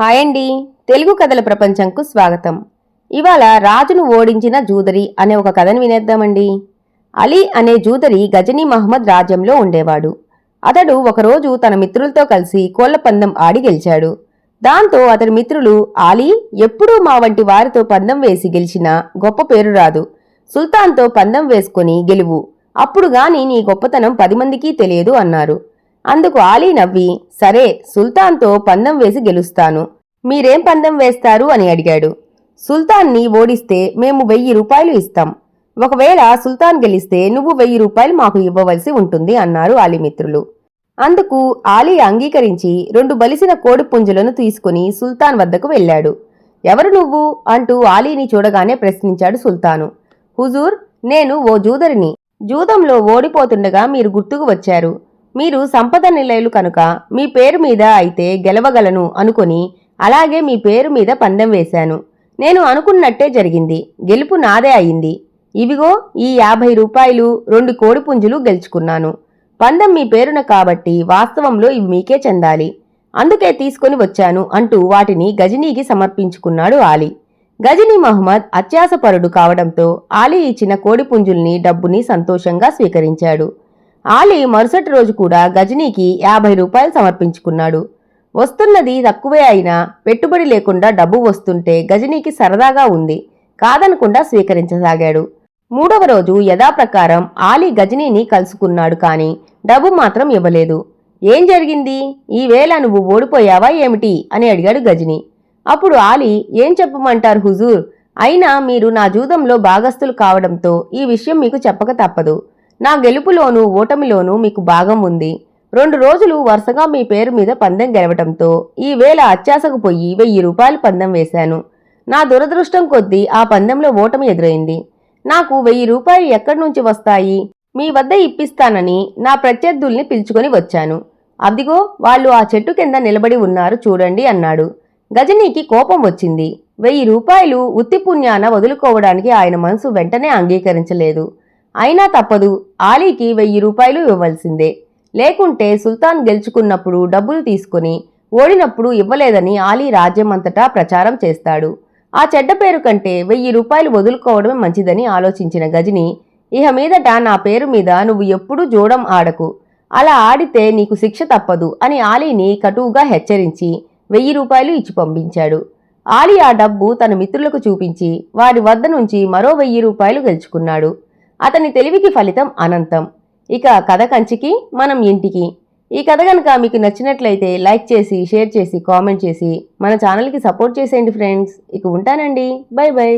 Hi అండి. తెలుగు కథల ప్రపంచంకు స్వాగతం. ఇవాళ రాజును ఓడించిన జూదరి అనే ఒక కథను వినేద్దామండి. అలీ అనే జూదరి గజనీ మహమ్మద్ రాజ్యంలో ఉండేవాడు. అతడు ఒకరోజు తన మిత్రులతో కలిసి కోళ్ళ పందెం ఆడి గెలిచాడు. దాంతో అతని మిత్రులు ఆలీ ఎప్పుడూ మా వంటి వారితో పందెం వేసి గెలిచినా గొప్ప పేరు రాదు. సుల్తాన్తో పందెం వేసుకొని గెలువు. అప్పుడు గాని నీ గొప్పతనం పది మందికి తెలియదు అన్నారు. అందుకు ఆలీ నవ్వి సరే సుల్తాన్తో పందెం వేసి గెలుస్తాను. మీరేం పందెం వేస్తారు? అని అడిగాడు. సుల్తాన్ని ఓడిస్తే మేము వెయ్యి రూపాయలు ఇస్తాం. ఒకవేళ సుల్తాన్ గెలిస్తే నువ్వు వెయ్యి రూపాయలు మాకు ఇవ్వవలసి ఉంటుంది అన్నారు ఆలిమిత్రులు అందుకు ఆలీ అంగీకరించి రెండు బలిసిన కోడి పుంజులను తీసుకుని సుల్తాన్ వద్దకు వెళ్ళాడు. ఎవరు నువ్వు? అంటూ ఆలీని చూడగానే ప్రశ్నించాడు సుల్తాను. హుజూర్ నేను ఓ జూదరిని. జూదంలో ఓడిపోతుండగా మీరు గుర్తుకు వచ్చారు. మీరు సంపద నిలయలు కనుక మీ పేరు మీద అయితే గెలవగలను అనుకొని అలాగే మీ పేరు మీద పందెం వేశాను. నేను అనుకున్నట్టే జరిగింది. గెలుపు నాదే అయింది. ఇవిగో ఈ యాభై రూపాయలు రెండు కోడిపుంజులు గెలుచుకున్నాను. పందెం మీ పేరున కాబట్టి వాస్తవంలో ఇవి మీకే చెందాలి. అందుకే తీసుకొని వచ్చాను అంటూ వాటిని గజనీకి సమర్పించుకున్నాడు ఆలీ. గజనీ మహమ్మద్ అత్యాసపరుడు కావడంతో ఆలీ ఇచ్చిన కోడిపుంజుల్ని డబ్బుని సంతోషంగా స్వీకరించాడు. ఆలీ మరుసటి రోజు కూడా గజనీకి యాభై రూపాయలు సమర్పించుకున్నాడు. వస్తున్నది తక్కువే అయినా పెట్టుబడి లేకుండా డబ్బు వస్తుంటే గజనీకి సరదాగా ఉంది. కాదనకుండా స్వీకరించసాగాడు. మూడవ రోజు యథాప్రకారం ఆలీ గజనీని కలుసుకున్నాడు కానీ డబ్బు మాత్రం ఇవ్వలేదు. ఏం జరిగింది? ఈ వేళ నువ్వు ఓడిపోయావా ఏమిటి? అని అడిగాడు గజనీ. అప్పుడు ఆలీ ఏం చెప్పమంటారు హుజూర్? అయినా మీరు నా జూదంలో భాగస్థులు కావడంతో ఈ విషయం మీకు చెప్పక తప్పదు. నా గెలుపులోనూ ఓటమిలోనూ మీకు భాగం ఉంది. రెండు రోజులు వరుసగా మీ పేరు మీద పందెం గెలవటంతో ఈ వేళ అత్యాసకు పోయి వెయ్యి రూపాయలు పందెం వేశాను. నా దురదృష్టం కొద్దీ ఆ పందెంలో ఓటమి ఎదురైంది. నాకు వెయ్యి రూపాయలు ఎక్కడి నుంచి వస్తాయి? మీ వద్ద ఇప్పిస్తానని నా ప్రత్యర్థుల్ని పిలుచుకొని వచ్చాను. అదిగో వాళ్ళు ఆ చెట్టు కింద నిలబడి ఉన్నారు చూడండి అన్నాడు. గజనీకి కోపం వచ్చింది. వెయ్యి రూపాయలు ఉత్తిపుణ్యాన వదులుకోవడానికి ఆయన మనసు వెంటనే అంగీకరించలేదు. అయినా తప్పదు. ఆలీకి వెయ్యి రూపాయలు ఇవ్వవలసిందే. లేకుంటే సుల్తాన్ గెలుచుకున్నప్పుడు డబ్బులు తీసుకుని ఓడినప్పుడు ఇవ్వలేదని ఆలీ రాజ్యమంతటా ప్రచారం చేస్తాడు. ఆ చెడ్డ పేరు కంటే వెయ్యి రూపాయలు వదులుకోవడమే మంచిదని ఆలోచించిన గజని ఇహ మీదట నా పేరు మీద నువ్వు ఎప్పుడూ జోడం ఆడకు. అలా ఆడితే నీకు శిక్ష తప్పదు అని ఆలీని కటువుగా హెచ్చరించి వెయ్యి రూపాయలు ఇచ్చి పంపించాడు. ఆలీ ఆ డబ్బు తన మిత్రులకు చూపించి వారి వద్ద నుంచి మరో వెయ్యి రూపాయలు గెలుచుకున్నాడు. అతని తెలివికి ఫలితం అనంతం. ఇక కథ కంచికి మనం ఇంటికి. ఈ కథ కనుక మీకు నచ్చినట్లయితే లైక్ చేసి షేర్ చేసి కామెంట్ చేసి మన ఛానల్కి సపోర్ట్ చేసేయండి ఫ్రెండ్స్. ఇక ఉంటానండి. Bye bye.